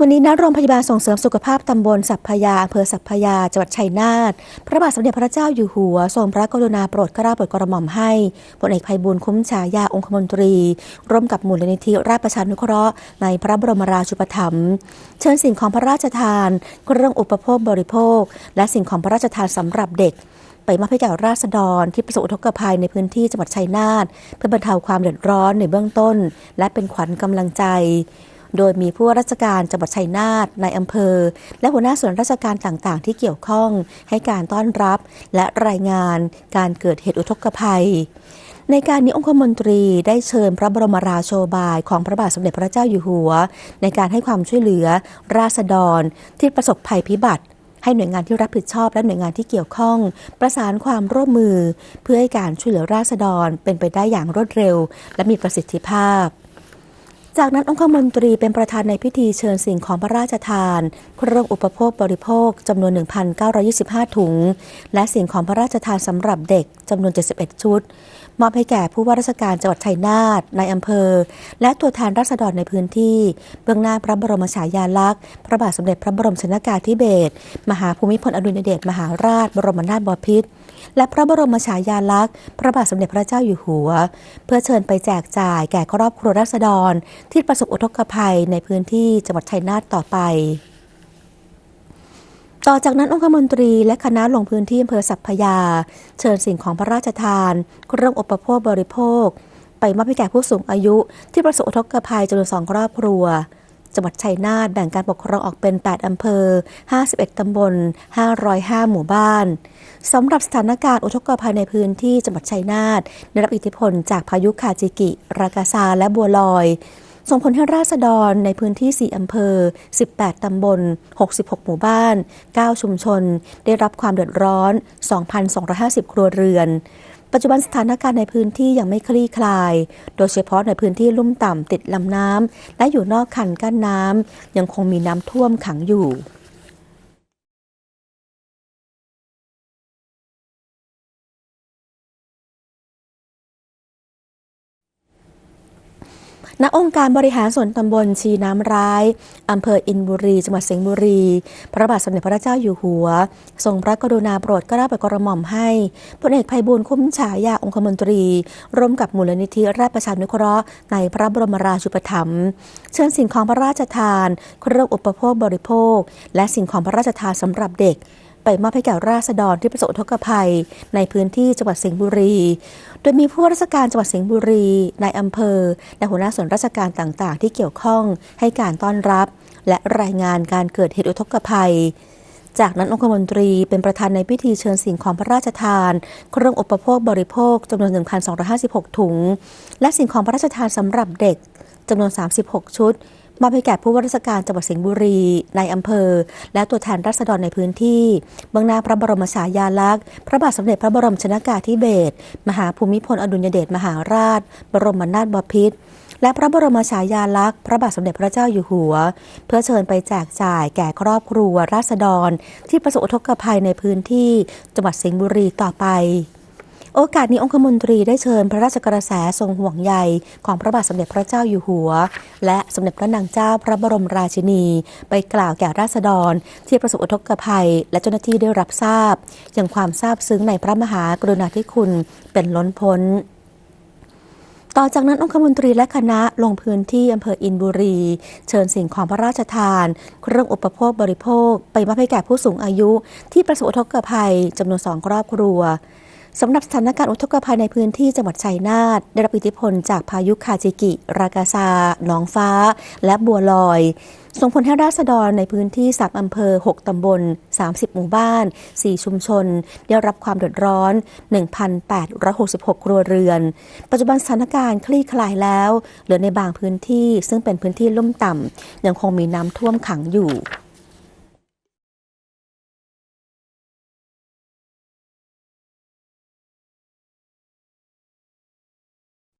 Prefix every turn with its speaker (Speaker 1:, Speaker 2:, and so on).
Speaker 1: วันนี้ณโรงพยาบาลส่งเสริมสุขภาพตำบลสัพพยาอำเภอสัพพยาจังหวัดชัยนาท พระบาทสมเด็จพระเจ้าอยู่หัว ทรงพระกรุณาโปรดเกล้าโปรดกระหม่อมให้พลเอกภัยบุญคุ้มฉายาองคมนตรี ร่วมกับมูลนิธิราชประชานุเคราะห์ในพระบรมราชูปถัมภ์เชิญสิ่งของพระราชทาน เครื่องอุปโภคบริโภค และสิ่งของพระราชทานสำหรับเด็กไปมอบให้แก่ราษฎรที่ประสบอุทกภัยในพื้นที่จังหวัดชัยนาทเพื่อบรรเทาความเดือดร้อนในเบื้องต้น และเป็นขวัญกำลังใจ โดยมีผู้ว่าราชการจังหวัดชัยนาทในอำเภอ และหัวหน้าส่วนราชการต่างๆ ที่เกี่ยวข้องให้การต้อนรับ และรายงานการเกิดเหตุอุทกภัยในการนี้องคมนตรีได้เชิญพระบรมราโชบายของพระบาทสมเด็จพระเจ้าอยู่หัว ในการให้ความช่วยเหลือ ราษฎรที่ประสบภัยพิบัติ ให้หน่วยงานที่รับผิดชอบและหน่วยงานที่เกี่ยวข้อง ประสานความร่วมมือ เพื่อให้การช่วยเหลือราษฎรเป็นไปได้อย่างรวดเร็ว และมีประสิทธิภาพ จากนั้นองคมนตรีเป็นประธานในพิธีเชิญสิ่งของพระราชทาน เครื่องอุปโภคบริโภคจำนวน 1,925 ถุง และสิ่งของพระราชทานสำหรับเด็กจำนวน 71 ชุด มอบให้แก่ผู้ว่าราชการจังหวัดชัยนาทในอำเภอ และตัวแทนราษฎรในพื้นที่ เบื้องหน้าพระบรมฉายาลักษณ์ พระบาทสมเด็จพระบรมชนกาธิเบศรมหาภูมิพลอดุลยเดชมหาราชบรมนาถบพิตร และพระบรมฉายาลักษณ์ พระบาทสมเด็จพระเจ้าอยู่หัว เพื่อเชิญไปแจกจ่ายแก่ครอบครัวราษฎร ที่ประสบอุทกภัยในพื้นที่จังหวัดชัยนาทต่อไปต่อจากนั้นองคมนตรีและคณะลงพื้นที่อำเภอสัพพยา เชิญสิ่งของพระราชทานเครื่องอุปโภคบริโภค ไปมอบให้แก่ผู้สูงอายุที่ประสบอุทกภัยจำนวนสองครอบครัว จังหวัดชัยนาทแบ่งการปกครองออกเป็น 8 อำเภอ 51 ตำบล 505 หมู่บ้านสำหรับสถานการณ์อุทกภัยในพื้นที่จังหวัดชัยนาทได้รับอิทธิพลจากพายุคาจิกิ รากาซา และบัวลอย ส่งผลให้ราษฎรในพื้นที่ 4 อำเภอ 18 ตำบล 66 หมู่บ้าน 9 ชุมชน ได้รับความเดือดร้อน 2,250 ครัวเรือน ปัจจุบันสถานการณ์ในพื้นที่ยังไม่คลี่คลาย โดยเฉพาะในพื้นที่ลุ่มต่ำติดลำน้ำและอยู่นอกคันกั้นน้ำยังคงมีน้ำท่วมขังอยู่ ณองค์การบริหารส่วนตำบลชีน้ำร้ายอำเภออินบุรี จังหวัดสิงห์บุรี พระบาทสมเด็จพระเจ้าอยู่หัว ทรงพระกรุณาโปรดเกล้าโปรดกระหม่อมให้พลเอกภัยบูลคุ้มฉายาองคมนตรี ร่วมกับมูลนิธิราชประชานุเคราะห์ในพระบรมราชูปถัมภ์เชิญสิ่งของพระราชทานเครื่องอุปโภคบริโภค และสิ่งของพระราชทานสำหรับเด็ก ไปมอบให้แก่ราษฎรที่ประสบอุทกภัย ในพื้นที่จังหวัดสิงห์บุรี โดยมีผู้ว่าราชการจังหวัดสิงห์บุรีนายอำเภอและหัวหน้าส่วนราชการต่างๆ ที่เกี่ยวข้องให้การต้อนรับ และรายงานการเกิดเหตุอุทกภัยจากนั้นองคมนตรีเป็นประธานในพิธีเชิญสิ่งของพระราชทาน เครื่องอุปโภคบริโภคจำนวน 1,256 ถุง และสิ่งของพระราชทานสำหรับเด็กจำนวน 36 ชุด มอบให้แก่ผู้ว่าราชการจังหวัดสิงห์บุรี ในอำเภอ และตัวแทนราษฎรในพื้นที่เบื้องหน้าพระบรมฉายาลักษณ์ พระบาทสมเด็จพระบรมชนกาธิเบศร มหาภูมิพลอดุลยเดชมหาราช บรมนาถบพิตรและพระบรมฉายาลักษณ์ พระบาทสมเด็จพระเจ้าอยู่หัว เพื่อเชิญไปแจกจ่ายแก่ครอบครัวราษฎร ที่ประสบอุทกภัยในพื้นที่จังหวัดสิงห์บุรีต่อไป โอกาสนี้องคมนตรีได้เชิญพระราชกระแสทรงห่วงใยของพระบาทสมเด็จพระเจ้าอยู่หัว และสมเด็จพระนางเจ้าพระบรมราชินี ไปกล่าวแก่ราษฎร ที่ประสบอุทกภัย และเจ้าหน้าที่ได้รับทราบ อย่างความซาบซึ้งในพระมหากรุณาธิคุณเป็นล้นพ้นต่อจากนั้นองคมนตรีและคณะลงพื้นที่อำเภออินบุรี เชิญสิ่งของพระราชทาน เครื่องอุปโภคบริโภค ไปมอบให้แก่ผู้สูงอายุ ที่ประสบอุทกภัยจำนวนสองครอบครัว สำหรับสถานการณ์อุทกภัยในพื้นที่จังหวัดชัยนาทได้รับอิทธิพลจากพายุคาจิกิ รากาซา หนองฟ้า และบัวลอย ส่งผลให้ราษฎรในพื้นที่สามอำเภอ 6 ตำบล 30 หมู่บ้าน 4 ชุมชน ได้รับความเดือดร้อน 1,866 ครัวเรือน ปัจจุบันสถานการณ์คลี่คลายแล้ว เหลือในบางพื้นที่ซึ่งเป็นพื้นที่ลุ่มต่ำยังคงมีน้ำท่วมขังอยู่